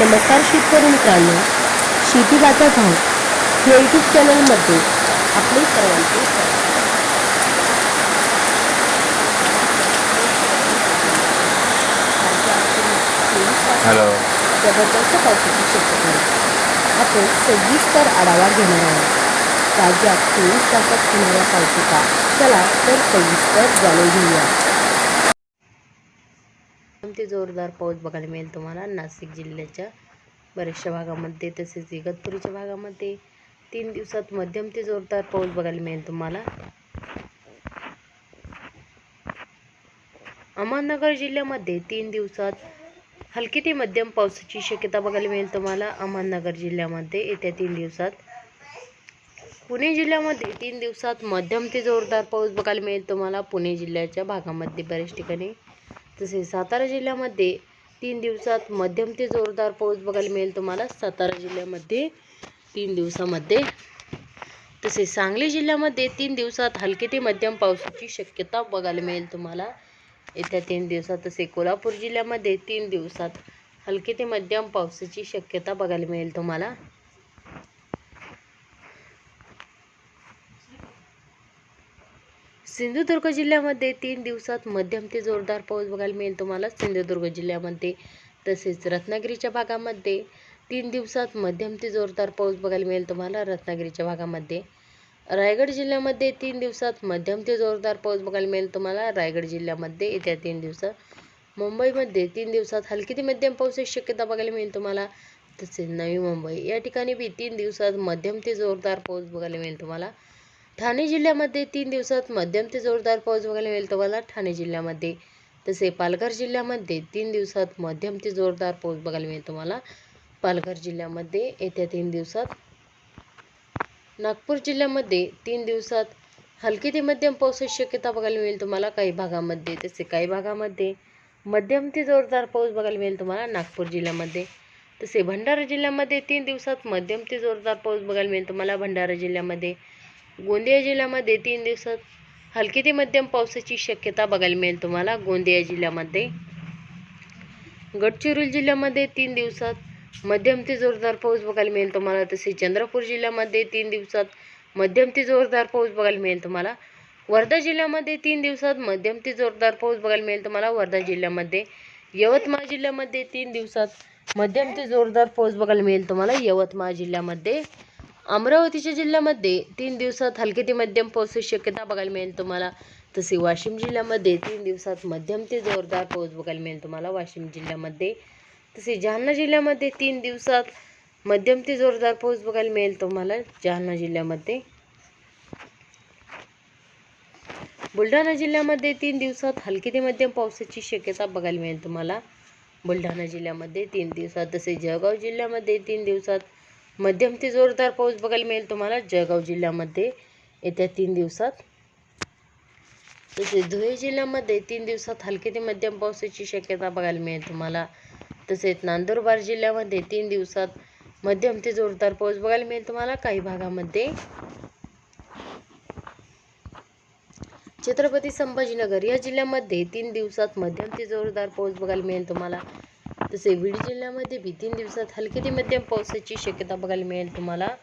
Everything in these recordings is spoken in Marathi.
नमस्कार शेतकरी मित्रांनो शेती बाजार भाव या यूट्यूब चॅनलमध्ये आपले सर्वांचे. हॅलो जबरदस्त पावसाची शक्यता आहे. आपण सविस्तर आढावा घेणार आहोत राज्यात चोवीस तासात होणाऱ्या पावसाचा चला तर सविस्तर जाणून घेऊया ते जोरदार पाऊस बघायला मिळेल तुम्हाला. नाशिक जिल्ह्याच्या बऱ्याचशा भागामध्ये तसेच इगतपुरीच्या भागामध्ये तीन दिवसात मध्यम ते जोरदार पाऊस बघायला मिळेल तुम्हाला. अहमदनगर जिल्ह्यामध्ये तीन दिवसात हलकी ते मध्यम पावसाची शक्यता बघायला मिळेल तुम्हाला. अहमदनगर जिल्ह्यामध्ये येत्या तीन दिवसात पुणे जिल्ह्यामध्ये तीन दिवसात मध्यम ते जोरदार पाऊस बघायला मिळेल तुम्हाला. पुणे जिल्ह्याच्या भागामध्ये बऱ्याच ठिकाणी तसेच सातारा जिल्ह्यामध्ये तीन दिवसात मध्यम ते जोरदार पाऊस बघायला मिळेल तुम्हाला. सातारा जिल्ह्यामध्ये तीन दिवसामध्ये. तसेच सांगली जिल्ह्यामध्ये तीन दिवसात हलके ते मध्यम पावसाची शक्यता बघायला मिळेल तुम्हाला. येत्या तीन दिवसात तसे कोल्हापूर जिल्ह्यामध्ये तीन दिवसात हलके ते मध्यम पावसाची शक्यता बघायला मिळेल तुम्हाला. सिंधुदुर्ग जिल्ह्यामध्ये तीन दिवसात मध्यम ते जोरदार पाऊस बघायला मिळेल तुम्हाला. सिंधुदुर्ग जिल्ह्यामध्ये तसेच रत्नागिरीच्या भागामध्ये तीन दिवसात मध्यम ते जोरदार पाऊस बघायला मिळेल तुम्हाला. रत्नागिरीच्या भागामध्ये रायगड जिल्ह्यामध्ये तीन दिवसात मध्यम ते जोरदार पाऊस बघायला मिळेल तुम्हाला. रायगड जिल्ह्यामध्ये येत्या तीन दिवसात मुंबईमध्ये तीन दिवसात हलकी ते मध्यम पावसाची शक्यता बघायला मिळेल तुम्हाला. तसेच नवी मुंबई या ठिकाणी बी तीन दिवसात मध्यम ते जोरदार पाऊस बघायला मिळेल तुम्हाला. ठाणे जिल्ह्यामध्ये तीन दिवसात मध्यम ते जोरदार पाऊस बघायला मिळेल तुम्हाला ठाणे जिल्ह्यामध्ये. तसे पालघर जिल्ह्यामध्ये तीन दिवसात मध्यम ते जोरदार पाऊस बघायला मिळेल तुम्हाला. पालघर जिल्ह्यामध्ये येत्या तीन दिवसात नागपूर जिल्ह्यामध्ये तीन दिवसात हलकी ते मध्यम पावसाची शक्यता बघायला मिळेल तुम्हाला. काही भागामध्ये तसे काही भागामध्ये मध्यम ते जोरदार पाऊस बघायला मिळेल तुम्हाला नागपूर जिल्ह्यामध्ये. तसे भंडारा जिल्ह्यामध्ये तीन दिवसात मध्यम ते जोरदार पाऊस बघायला मिळेल तुम्हाला. भंडारा जिल्ह्यामध्ये गोंदिया जिल्ह्यामध्ये तीन दिवसात हलकी ते मध्यम पावसाची शक्यता बघायला मिळेल तुम्हाला गोंदिया जिल्ह्यामध्ये. गडचिरोली जिल्ह्यामध्ये तीन दिवसात मध्यम ते जोरदार पाऊस बघायला मिळेल तुम्हाला तसेच चंद्रपूर जिल्ह्यामध्ये तीन दिवसात मध्यम ते जोरदार पाऊस बघायला मिळेल तुम्हाला. वर्धा जिल्ह्यामध्ये तीन दिवसात मध्यम ते जोरदार पाऊस बघायला मिळेल तुम्हाला वर्धा जिल्ह्यामध्ये. यवतमाळ जिल्ह्यामध्ये तीन दिवसात मध्यम ते जोरदार पाऊस बघायला मिळेल तुम्हाला यवतमाळ जिल्ह्यामध्ये. अमरावतीच्या जिल्ह्यामध्ये तीन दिवसात हलके ते मध्यम पावसाची शक्यता बघायला मिळेल तुम्हाला. तसे वाशिम जिल्ह्यामध्ये तीन दिवसात मध्यम ते जोरदार पाऊस बघायला मिळेल तुम्हाला वाशिम जिल्ह्यामध्ये. तसे जालना जिल्ह्यामध्ये तीन दिवसात मध्यम ते जोरदार पाऊस बघायला मिळेल तुम्हाला जालना जिल्ह्यामध्ये. बुलढाणा जिल्ह्यामध्ये तीन दिवसात हलकी ते मध्यम पावसाची शक्यता बघायला मिळेल तुम्हाला. बुलढाणा जिल्ह्यामध्ये तीन दिवसात तसे जळगाव जिल्ह्यामध्ये तीन दिवसात मध्यम ते जोरदार पाऊस बघायला मिळेल तुम्हाला जळगाव जिल्ह्यामध्ये येत्या तीन दिवसात. तसेच धुळे जिल्ह्यामध्ये तीन दिवसात हलके ते मध्यम पावसाची शक्यता बघायला मिळेल तुम्हाला. तसेच नांदुरबार जिल्ह्यामध्ये तीन दिवसात मध्यम ते जोरदार पाऊस बघायला मिळेल तुम्हाला. काही भागामध्ये छत्रपती संभाजीनगर या जिल्ह्यामध्ये तीन दिवसात मध्यम ते जोरदार पाऊस बघायला मिळेल तुम्हाला. तसे बीड जिल्ह्यामध्ये बी तीन दिवसात हलकी ते मध्यम पावसाची शक्यता बघायला मिळेल तुम्हाला.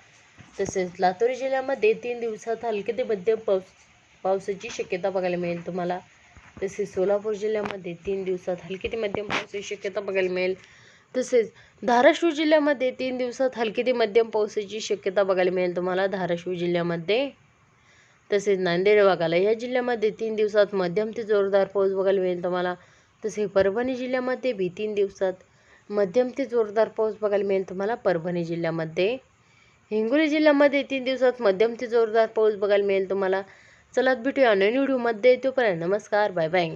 तसेच लातूर जिल्ह्यामध्ये तीन दिवसात हलके ते मध्यम पाऊस पावसाची शक्यता बघायला मिळेल तुम्हाला. तसेच सोलापूर जिल्ह्यामध्ये तीन दिवसात हलकी ते मध्यम पावसाची शक्यता बघायला मिळेल. तसेच धाराशिव जिल्ह्यामध्ये तीन दिवसात हलकी ते मध्यम पावसाची शक्यता बघायला मिळेल तुम्हाला धाराशिव जिल्ह्यामध्ये. तसेच नांदेड भागाला या जिल्ह्यामध्ये तीन दिवसात मध्यम ते जोरदार पाऊस बघायला मिळेल तुम्हाला. तसे परभणी जिल्ह्यामध्ये बी तीन दिवसात मध्यम ते जोरदार पाऊस बघायला मिळेल तुम्हाला. परभणी जिल्ह्यामध्ये. हिंगोली जिल्ह्यामध्ये तीन दिवसात मध्यम ते जोरदार पाऊस बघायला मिळेल तुम्हाला. चला भेटूया नवीन व्हिडिओमध्ये. तोपर्यंत नमस्कार बाय बाय.